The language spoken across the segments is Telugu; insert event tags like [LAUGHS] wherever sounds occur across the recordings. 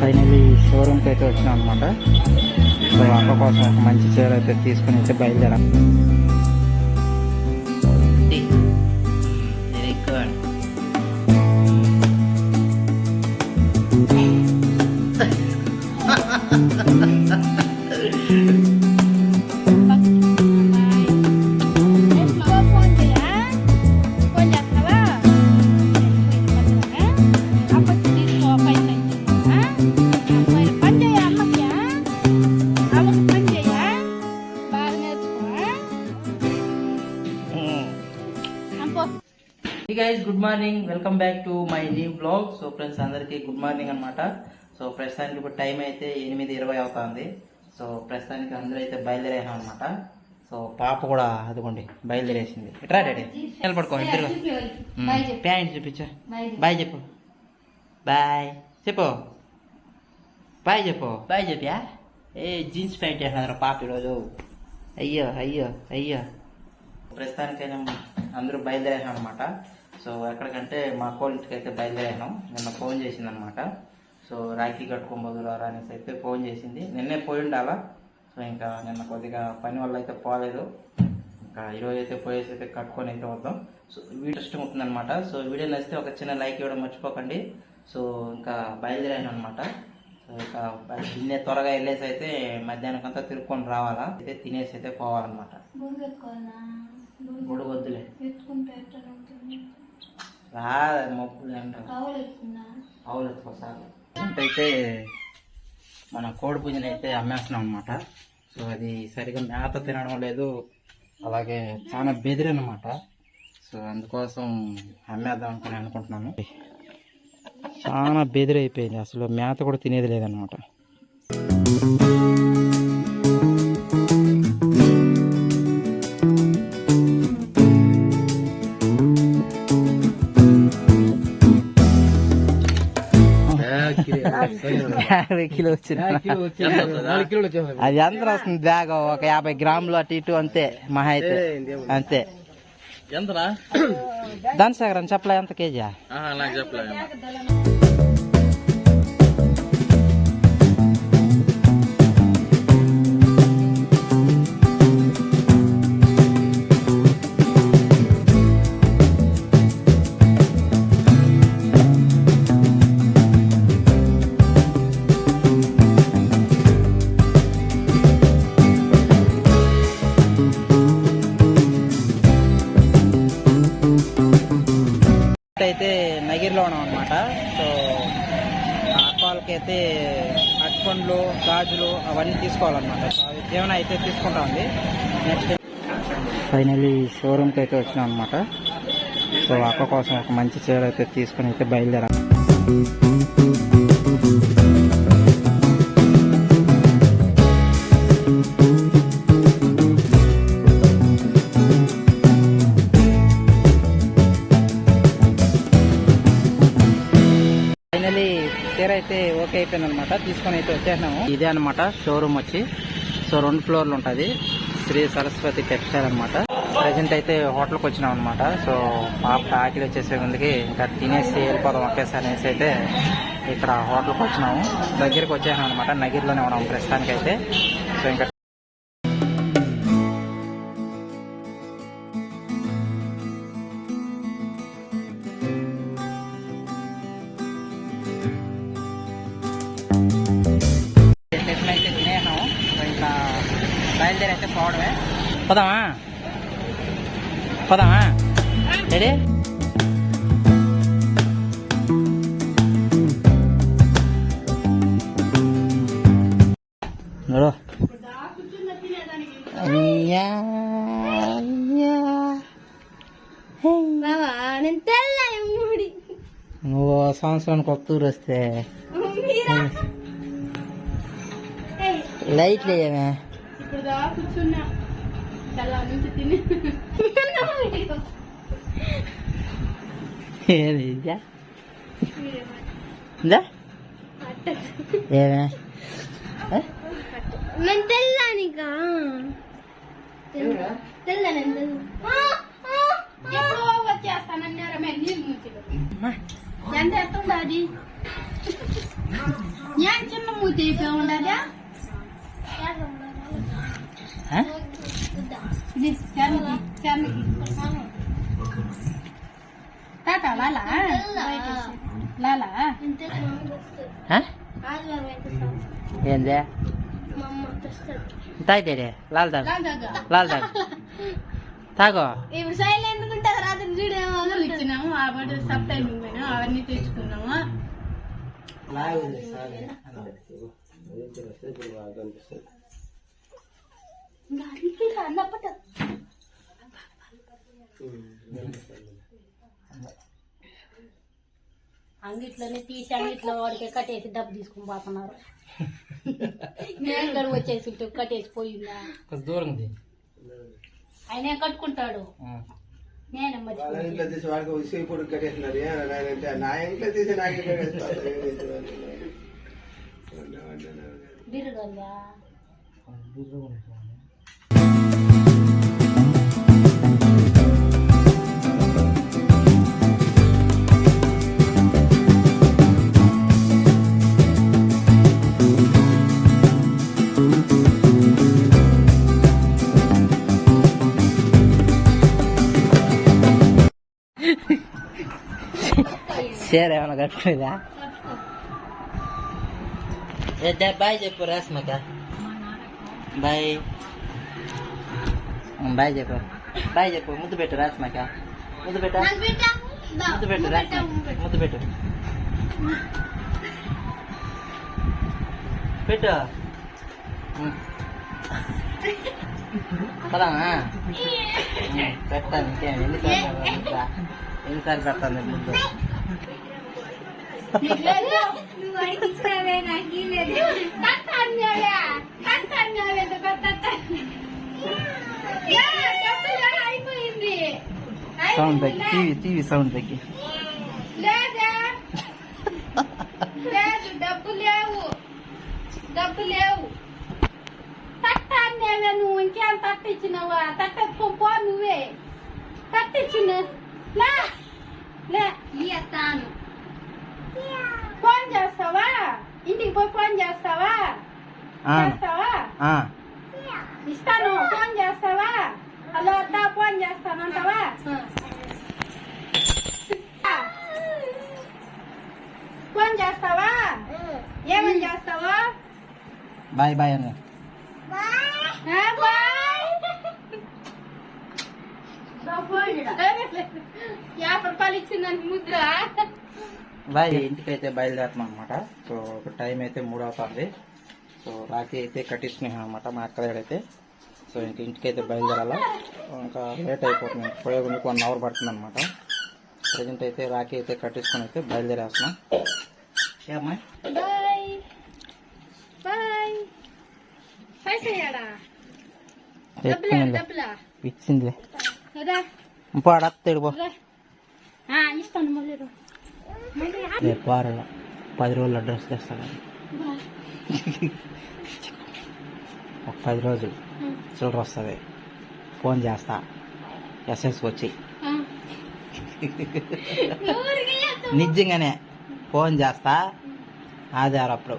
ఫైనల్లీ షోరూమ్కి అయితే వచ్చినాం అనమాట సో అక్క కోసం ఒక మంచి చీర అయితే తీసుకుని అయితే బయలుదేరాం. Ha ha ha to my new blog. So friends అందరికీ గుడ్ మార్నింగ్ అనమాట సో ప్రస్తుతానికి ఇప్పుడు టైం అయితే ఎనిమిది ఇరవై అవుతుంది. సో ప్రస్తుతానికి అందరూ అయితే బయలుదేరాం అనమాట సో పాప కూడా అదిగోండి బయలుదేరేసింది. ఎట్రా డాడీ? నిలబడుకో ఇద్దరు. ప్యాంట్ చూపించా. బాయ్ చెప్పు. బాయ్ చెప్పు. బాయ్. చెప్పు. బాయ్ చెప్పు. బాయ్ చెప్పా ఏ జీన్స్ ప్యాంట్ వేసినారు పాప ఈరోజు. అయ్యో అయ్యో అయ్యో. ప్రస్తుతానికైనా అందరూ బయలుదేరాం అనమాట సో ఎక్కడికంటే మా కోళ్ళ అయితే బయలుదేరాను. నిన్న ఫోన్ చేసింది అనమాట సో రాఖీ కట్టుకోబోదురారా అనేసి అయితే ఫోన్ చేసింది. నిన్నే పోయి ఉండాలా? సో ఇంకా నిన్న కొద్దిగా పని వల్ల అయితే పోలేదు. ఇంకా ఈరోజు అయితే పోయేసి అయితే కట్టుకొని అయితే వద్దాం. సో వీడియో ఇష్టం ఉంటుందన్నమాట సో వీడియో నచ్చితే ఒక చిన్న లైక్ ఇవ్వడం మర్చిపోకండి. సో ఇంకా బయలుదేరాను అనమాట సో ఇంకా తినే త్వరగా వెళ్ళేసి అయితే మధ్యాహ్నం అంతా తిరుక్కొని రావాలా? అయితే తినేసి అయితే పోవాలన్నమాట. గుడి వద్దులే ఆవులు ఎత్తుకోసారి అయితే మన కోడి పుంజుని అయితే అమ్మేస్తున్నాం అనమాట సో అది సరిగా మేత తినడం లేదు. అలాగే చాలా బెదిరనమాట సో అందుకోసం అమ్మేద్దాం అనుకుని అనుకుంటున్నాను. చాలా బెదిరైపోయింది అసలు మేత కూడా తినేది లేదనమాట యాభై కిలో వచ్చింది. అది ఎంత వస్తుంది? బ్యాగ్ ఒక యాభై గ్రాములు అటు ఇటు అంతే మహా అయితే. అంతే. ఎంతరా? ధనసాగర్ అని చెప్పలే ఎంత కేజీ? నాకు చెప్పలేదు గాజులు అవన్నీ తీసుకోవాలన్నమాట. ఏమైనా అయితే తీసుకుంటా ఉంది. నెక్స్ట్ ఫైనల్లీ షోరూమ్కి అయితే వచ్చినాం అనమాట సో అక్క కోసం ఒక మంచి చీర అయితే తీసుకుని అయితే బయలుదేరాం. అయిపోయింది అనమాట తీసుకొని అయితే వచ్చేసినాము. ఇదే అనమాట షోరూమ్ వచ్చి. సో రెండు ఫ్లోర్లు ఉంటుంది. శ్రీ సరస్వతి టెక్స్టైల్ అనమాట ప్రజెంట్ అయితే హోటల్కి వచ్చినాం అనమాట సో పాప ఆకలి వచ్చేసే ముందుకి ఇంకా తినేసి వెళ్ళిపోదాం ఒకేసారి అనేసి అయితే ఇక్కడ హోటల్కి వచ్చినాము. దగ్గరికి వచ్చేసాం అనమాట నగిరిలోనే ఉన్నాం ప్రస్తుతానికి అయితే సో ఇంకా బయలుదేరి అయితే పోవడమే పోదామా పోదామా రెడీ నడు అయ్యా అయ్యా బావా నేను తెల్ల మూడి నువ్వు సంవత్సరానికి ఒక టూర్ వస్తే లైట్లు వేయమే ఇప్పుడు దా కూర్చున్నా. తెల్ల నుంచి తిని. ఏది? ఏమే? నేను తెల్లానికా. ఎంత ఎత్తుందా అది ఏం తీపి ఉండదా? తాత లాలా? లాలా? ఏందే? తాగితే లాల్ తాగు. లాల్ తాగు. తాగో. ఇప్పుడు సైలెంట్ ఉంటుంది రాత్రి చూడేమో ఇచ్చినాము. ఆ బట్టి సబ్ టైమింగ్ పోయినా అవన్నీ తెచ్చుకున్నాము? అంగిట్లోనే తీసి అంగిట్లో వాడికి కట్టేసి డబ్బు తీసుకుని పోతున్నారు. నేను కూడా వచ్చేసి ఉంటే కట్టేసి పోయిందా? కొంచెం దూరం ఆయన కట్టుకుంటాడు? నేను మరి వాళ్ళ ఇంట్లో తీసి వాడికి ఉసిరి పొడి కట్టేస్తున్నారు ఏ అంటే నా ఇంట్లో తీసి నాకు ఇంట్లో కట్టేస్తున్నారు. ఏ బాయ్ చెప్పు రాస్మక. బాయ్. బాయ్ చెప్పు. బాయ్ చెప్పు ముద్దు పెట్టు రాస్మక. ముద్దు పెట్ట. ముద్దు పెట్టు రాస్మ ముద్దు పెట్టు. పెట్టు. ఉమ్, పెడతాను ఇంకేం? ఎన్నిసార్లు? ఎన్నిసార్లు పెడతాను ముద్దు? సౌండ్ తగ్గి టీవీ టీవీ సౌండ్ తగ్గి లేదా లేదు డబ్బు లేవు డబ్బు లేవు తట్ట అన్నావే నువ్వు ఇంకేం తట్ట ఇచ్చినావా తట్ట పో నువ్వే తట్ట ఇచ్చిన లే లే ఇస్తాను ఫోన్ చేస్తావా ఇంటికి పోయి ఫోన్ చేస్తావా ఆ, చేస్తావా ఆ, ఇస్తాను ఫోన్ చేస్తావా హలో అత్త ఫోన్ చేస్తాను అంటావా ఫోన్ చేస్తావా ఏమని చేస్తావా బాయ్ బాయ్ అన్న ఆ, బాయ్ యాభై రూపాయలు ఇచ్చిందని ముద్ర బాయ్ ఇంటికైతే బయలుదేరుతున్నాం అనమాట సో ఒక టైం అయితే మూడు అవుతుంది. సో రాఖీ అయితే కట్టించుకున్నాం అనమాట మా అక్క దగ్గర అయితే సో ఇంక ఇంటికైతే బయలుదేరాలా. ఇంకా లేట్ అయిపోతుంది. పోయే మీకు వన్ అవర్ పడుతుంది అనమాట ప్రజెంట్ అయితే రాఖీ అయితే కట్టించుకొని అయితే బయలుదేరేస్తున్నాం. ఏమ్మా ఇచ్చిందిలే. రా పాడు అత్తడు పో. రా ఆ, ఇస్తాను మళ్ళీ. రేపు వారాల పది రోజులు అడ్రస్ తెస్తాను. ఒక పది రోజులు చిల్లర వస్తుంది. ఫోన్ చేస్తా. ఎస్ఎస్ వచ్చి. నిజంగానే ఫోన్ చేస్తా. ఆదివారం అప్పుడు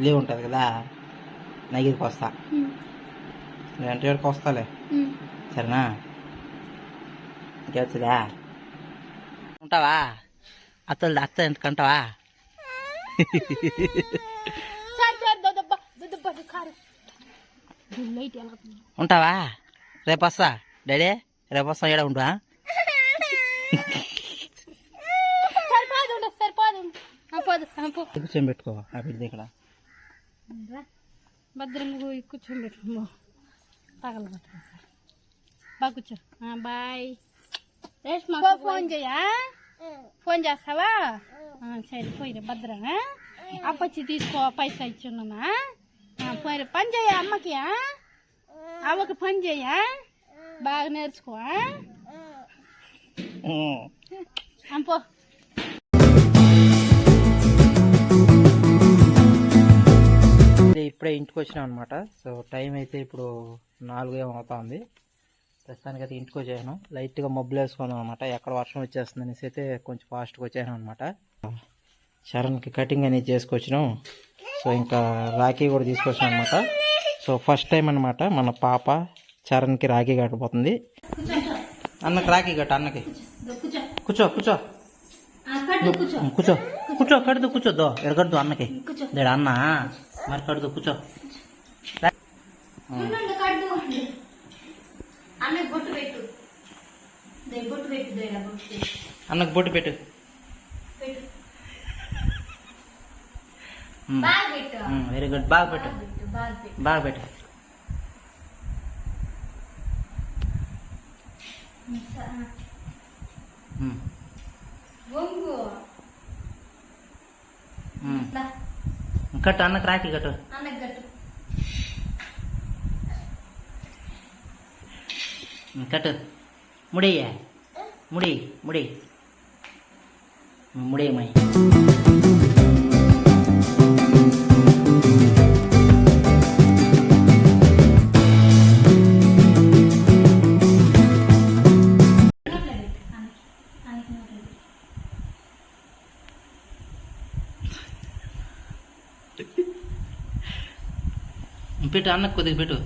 లీవ్ ఉంటుంది కదా నగిరికి వస్తా. ఇంటి వరకు వస్తాలే. సరేనా? ఇంకేవచ్చుదా ఉంటావా? అత్తలు లైట్ ఎలా ఉంటావా? రేపు వస్తా డాడీ రేపు వస్తా ఇక్కడ ఉంటా కూర్చొని పెట్టుకో ఆ బిడ్డ ఇక్కడ. భద్రంగా పోయి కూర్చొని పెట్టుకో. పగల బాగా కూర్చో. ఆ, బాయ్. ఫోన్ చేయా ఫోన్ చేస్తావా? సరే పోయిరా భద్రం అప్పచ్చి తీసుకో పైసా ఇచ్చున్నా పోయిరా పని చేయ అమ్మకి అమ్మకి అవ్వకి పని చేయ బాగా నేర్చుకో అంపో ఇప్పుడే ఇంటికి వచ్చినాం అనమాట సో టైం అయితే ఇప్పుడు నాలుగు ఏమవుతా అవుతుంది ప్రస్తుతానికి అయితే ఇంటికి వచ్చాను లైట్గా మబ్బులు వేసుకున్నాం అనమాట ఎక్కడ వర్షం వచ్చేస్తుంది అనేసి అయితే కొంచెం ఫాస్ట్గా వచ్చాను అనమాట చరణ్కి కటింగ్ అనేది చేసుకొచ్చినాం. సో ఇంకా రాఖీ కూడా తీసుకొచ్చాం అనమాట సో ఫస్ట్ టైం అనమాట మన పాప చరణ్కి రాఖీ కట్టబోతుంది. అన్నకి రాఖీ కట్ట అన్నకి. కూర్చో కూర్చో. కూర్చో. కూర్చో. కడుదు కూర్చోద్దో ఎడగడుదు అన్నకి. అన్న? మరి కడుదు కూర్చో. అన్నకి బొట్టు పెట్టు. బొట్టు బొట్టు. అన్నకు బొట్టు వెరీ గుడ్ బాగా పెట్టు. బాగా పెట్టు. కట్టు అన్నకు రాఖీ కట్టు. అన్నకి కట్టు ఉమ్, కట్టు ముడియ్యా ముడి ముడి ముడియమ్మాయి నోట్లో పెట్టు అన్నకి అన్నకి నోట్లో పెట్టు పెట్టు అన్నకు కొద్దిగా పెట్టు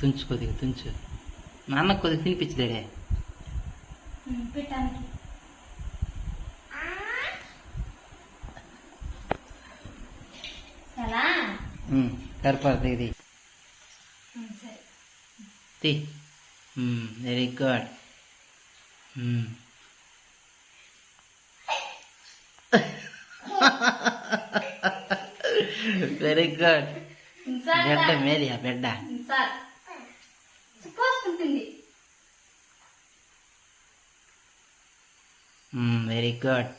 తుంచు కొద్దిగా తుంచు మా అన్నకు కొద్దిగా చాలా సరిపడుతుంది ఇది. తీ. Very good. [LAUGHS] Very good. బిడ్డ. మేలియా బిడ్డ? పోసుకుంటుంది వెరీ గుడ్.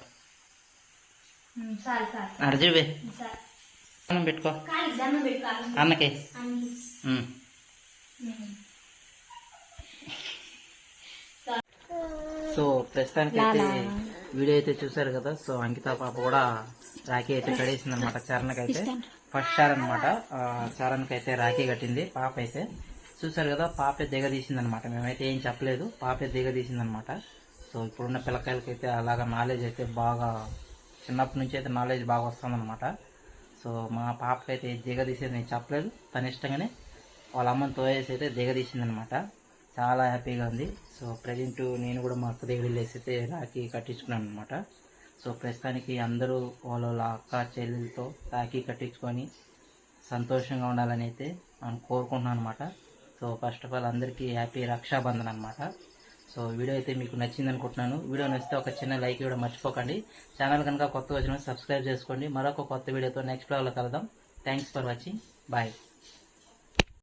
అర్జువే ఉమ్, సార్ అన్నం పెట్టుకో. అన్నకి. సో ప్రస్తుతానికి అయితే వీడియో అయితే చూసారు కదా సో అంకిత పాప కూడా రాఖీ అయితే కడేసింది అనమాట చరణ్కి అయితే ఫస్ట్ చార్ అనమాట చరణ్కి అయితే రాఖీ కట్టింది పాప అయితే. చూసారు కదా పాపే దిగ తీసిందనమాట మేమైతే ఏం చెప్పలేదు పాపే దిగ తీసిందనమాట సో ఇప్పుడున్న పిల్లకాయలకి అయితే అలాగా నాలెడ్జ్ అయితే బాగా చిన్నప్పటి నుంచి అయితే నాలెడ్జ్ బాగా వస్తుందన్నమాట. సో మా పాపకైతే దిగ తీసేది నేను చెప్పలేదు. తన ఇష్టంగానే వాళ్ళ అమ్మని తోయేసి అయితే దిగ తీసిందనమాట చాలా హ్యాపీగా ఉంది. సో ప్రజెంట్ నేను కూడా మా అక్క దగ్గర వెళ్ళేసి అయితే రాఖీ కట్టించుకున్నాను అనమాట సో ప్రస్తుతానికి అందరూ వాళ్ళ వాళ్ళ అక్క చెల్లెలతో రాఖీ కట్టించుకొని సంతోషంగా ఉండాలని అయితే మనం కోరుకుంటున్నాను అనమాట సో ఫస్ట్ ఆఫ్ ఆల్ అందరికీ హ్యాపీ రక్షాబంధన్ అనమాట సో వీడియో అయితే మీకు నచ్చింది అనుకుంటున్నాను వీడియో నచ్చితే ఒక చిన్న లైక్ ఇవ్వడం మర్చిపోకండి. ఛానల్ కనుక కొత్త వచ్చిన సబ్స్క్రైబ్ చేసుకోండి. మరొక కొత్త వీడియోతో నెక్స్ట్ బ్లాగ్లో కలుద్దాం. Thanks for watching bye